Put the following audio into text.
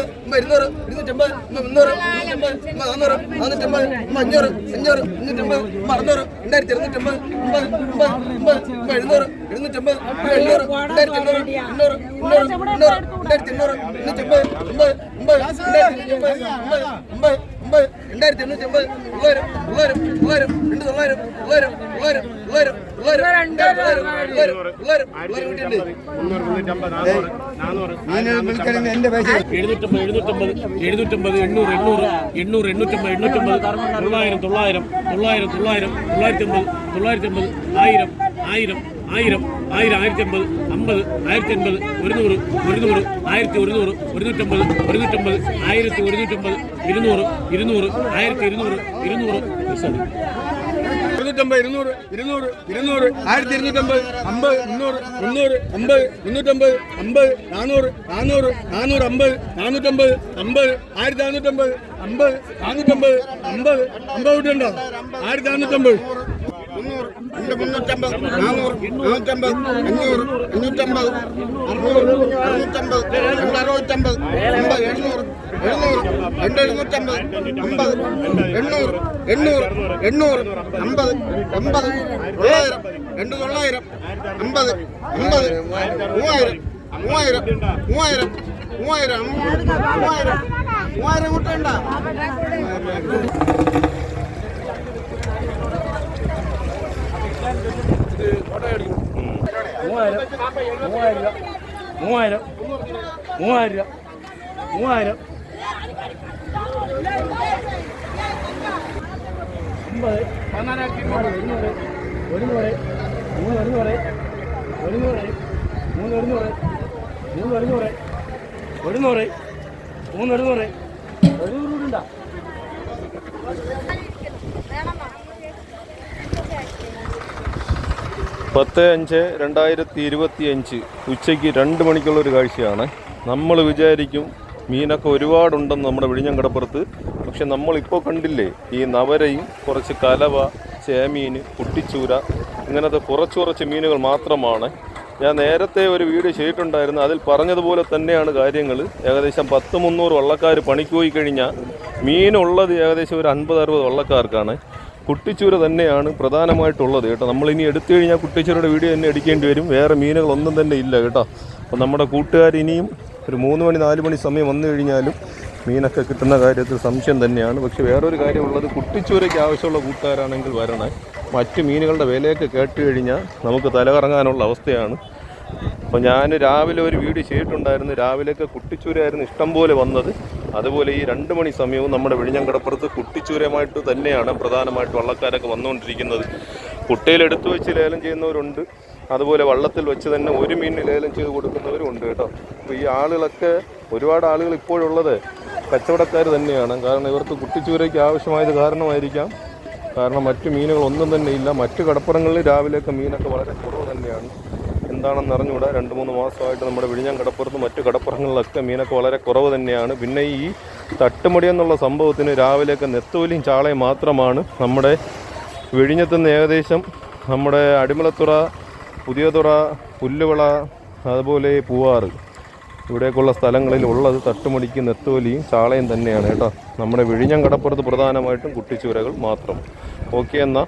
ഇരുന്നൂറ് ഇരുന്നൂറ് ഇരുന്നൂറ്റമ്പത് മുന്നൂറ് മുന്നൂറ്റമ്പത് നാന്നൂറ് നാന്നൂറ്റമ്പത് അഞ്ഞൂറ് അഞ്ഞൂറ് മുന്നൂറ്റമ്പത് അറുന്നൂറ് രണ്ടായിരത്തി ഇരുന്നൂറ്റമ്പത് ഒമ്പത് ഒമ്പത് ഒമ്പത് രണ്ടായിരത്തി എണ്ണൂറ്റി അമ്പത് പിള്ളേരും പിള്ളേരും പിള്ളേരും രണ്ട് തൊള്ളായിരം പിള്ളേരും പിള്ളേരും പിള്ളേരും എഴുന്നൂറ്റമ്പത് എഴുന്നൂറ്റമ്പത് എണ്ണൂറ് എണ്ണൂറ് എണ്ണൂറ് എണ്ണൂറ്റമ്പത് എണ്ണൂറ്റമ്പത് തൊള്ളായിരം തൊള്ളായിരം തൊള്ളായിരം തൊള്ളായിരം തൊള്ളായിരത്തി അമ്പത് തൊള്ളായിരത്തി അമ്പത് ആയിരം ആയിരം ആയിരം ആയിരം ആയിരത്തി അമ്പത് അമ്പത് ആയിരത്തി അൻപത് ഒരുന്നൂറ് ഒരുന്നൂറ് ആയിരത്തി ഒരുന്നൂറ് ഒരുന്നൂറ്റമ്പത് ഒരുന്നൂറ്റമ്പത് ആയിരത്തി ഒരുന്നൂറ്റമ്പത് ഇരുന്നൂറ് ഇരുന്നൂറ് ആയിരത്തി ഇരുന്നൂറ് ഇരുന്നൂറ്. ആയിരത്തി ഇരുന്നൂറ്റമ്പത് അമ്പത് മുന്നൂറ് മുന്നൂറ് അമ്പത് മുന്നൂറ്റമ്പത് അമ്പത് നാനൂറ് നാനൂറ് നാനൂറ് അമ്പത് നാനൂറ്റമ്പത് അമ്പത് ആയിരത്തി നാനൂറ്റമ്പത് അമ്പത് നാനൂറ്റമ്പത് അമ്പത് അമ്പത് കിട്ടുണ്ടോ ആയിരത്തി നാനൂറ്റമ്പത്. മുന്നൂറ് രണ്ട് മുന്നൂറ്റമ്പത് നാനൂറ് നാനൂറ്റമ്പത് അഞ്ഞൂറ് അഞ്ഞൂറ്റമ്പത് അറുന്നൂറ് അറുന്നൂറ്റമ്പത് രണ്ട് അറുപത്തമ്പത് അമ്പത് എഴുന്നൂറ് എഴുന്നൂറ് രണ്ട് എഴുന്നൂറ്റമ്പത് അമ്പത് എണ്ണൂറ് മൂവായിരം മൂവായിരം മൂവായിരം മൂവായിരം മൂവായിരം കൂട്ടണ്ട. മൂവായിരം. മൂവായിരം. മൂവായിരം. മൂവായിരം. മൂവായിരം അമ്പത്. ഒരുന്നൂറ്. ഒരുന്നൂറ്. മൂന്ന് ഒരുന്നൂറ്. ഒരുന്നൂറ്. മൂന്ന് ഒരുന്നൂറ്. മൂന്ന് ഒരുന്നൂറ്. ഒരുന്നൂറ്. ഉണ്ടാ? പത്ത് അഞ്ച് രണ്ടായിരത്തി ഇരുപത്തി അഞ്ച് ഉച്ചയ്ക്ക് രണ്ട് മണിക്കുള്ള ഒരു കാഴ്ചയാണ്. നമ്മൾ വിചാരിക്കും മീനൊക്കെ ഒരുപാടുണ്ടെന്ന് നമ്മുടെ വിഴിഞ്ഞം കടപ്പുറത്ത് പക്ഷെ നമ്മളിപ്പോൾ കണ്ടില്ലേ ഈ നവരയും കുറച്ച് കലവ ചേമീൻ കുട്ടിച്ചൂര ഇങ്ങനത്തെ കുറച്ച് കുറച്ച് മീനുകൾ മാത്രമാണ്. ഞാൻ നേരത്തെ ഒരു വീഡിയോ ചെയ്തിട്ടുണ്ടായിരുന്നു. അതിൽ പറഞ്ഞതുപോലെ തന്നെയാണ് കാര്യങ്ങൾ. ഏകദേശം പത്ത് മുന്നൂറ് വള്ളക്കാർ പണിക്ക് പോയി കഴിഞ്ഞാൽ മീനുള്ളത് ഏകദേശം ഒരു അൻപത് അറുപത് വള്ളക്കാർക്കാണ്. കുട്ടിച്ചൂര തന്നെയാണ് പ്രധാനമായിട്ടുള്ളത് കേട്ടോ. നമ്മൾ ഇനി എടുത്തു കഴിഞ്ഞാൽ കുട്ടിച്ചൂരയുടെ വീഡിയോ തന്നെ എടുക്കേണ്ടി വരും. വേറെ മീനുകളൊന്നും തന്നെ ഇല്ല കേട്ടോ. അപ്പോൾ നമ്മുടെ കൂട്ടുകാർ ഇനിയും ഒരു മൂന്ന് മണി നാല് മണി സമയം വന്നു കഴിഞ്ഞാലും മീനൊക്കെ കിട്ടുന്ന കാര്യത്തിൽ സംശയം തന്നെയാണ്. പക്ഷേ വേറൊരു കാര്യമുള്ളത് കുട്ടിച്ചൂരയ്ക്ക് ആവശ്യമുള്ള കൂട്ടുകാരാണെങ്കിൽ വരണേ. മറ്റ് മീനുകളുടെ വിലയൊക്കെ കേട്ട് കഴിഞ്ഞാൽ നമുക്ക് തലകറങ്ങാനുള്ള അവസ്ഥയാണ്. അപ്പോൾ ഞാൻ രാവിലെ ഒരു വീഡിയോ ചെയ്തിട്ടുണ്ടായിരുന്നു. രാവിലെയൊക്കെ കുട്ടിച്ചൂരായിരുന്നു ഇഷ്ടം പോലെ വന്നത്. അതുപോലെ ഈ രണ്ട് മണി സമയവും നമ്മുടെ വിഴിഞ്ഞങ്കടപ്പുറത്ത് കുട്ടിച്ചൂരമായിട്ട് തന്നെയാണ് പ്രധാനമായിട്ട് വള്ളക്കാരൊക്കെ വന്നുകൊണ്ടിരിക്കുന്നത്. കുട്ടയിൽ എടുത്തു വെച്ച് ലേലം ചെയ്യുന്നവരുണ്ട്. അതുപോലെ വള്ളത്തിൽ വെച്ച് തന്നെ ഒരു മീനിന് ലേലം ചെയ്ത് കൊടുക്കുന്നവരും ഉണ്ട് കേട്ടോ. അപ്പോൾ ഈ ആളുകളൊക്കെ ഒരുപാട് ആളുകൾ ഇപ്പോഴുള്ളത് കച്ചവടക്കാർ തന്നെയാണ്. കാരണം ഇവർക്ക് കുട്ടിച്ചൂരയ്ക്ക് ആവശ്യമായത് കാരണമായിരിക്കാം. കാരണം മറ്റു മീനുകളൊന്നും തന്നെ ഇല്ല. മറ്റു കടപ്പുറങ്ങളിൽ രാവിലെയൊക്കെ മീനൊക്കെ വളരെ കുറവ് തന്നെയാണ്. എന്താണെന്ന് അറിഞ്ഞുകൂടാ. രണ്ട് മൂന്ന് മാസമായിട്ട് നമ്മുടെ വിഴിഞ്ഞം കടപ്പുറത്ത് മറ്റു കടപ്പുറങ്ങളിലൊക്കെ മീനൊക്കെ വളരെ കുറവ് തന്നെയാണ്. പിന്നെ ഈ തട്ടുമടി എന്നുള്ള സംഭവത്തിന് രാവിലെയൊക്കെ നെത്തോലിയും ചാളയും മാത്രമാണ് നമ്മുടെ വിഴിഞ്ഞത്തുനിന്ന് ഏകദേശം നമ്മുടെ അടിമലത്തുറ പുതിയതുറ പുല്ലുവിള അതുപോലെ പൂവാറ് ഇവിടേക്കുള്ള സ്ഥലങ്ങളിൽ ഉള്ളത് തട്ടുമടിക്ക് നെത്തോലിയും ചാളയും തന്നെയാണ് കേട്ടോ. നമ്മുടെ വിഴിഞ്ഞം കടപ്പുറത്ത് പ്രധാനമായിട്ടും കുട്ടിച്ചൂരകൾ മാത്രം. ഓക്കെ എന്നാൽ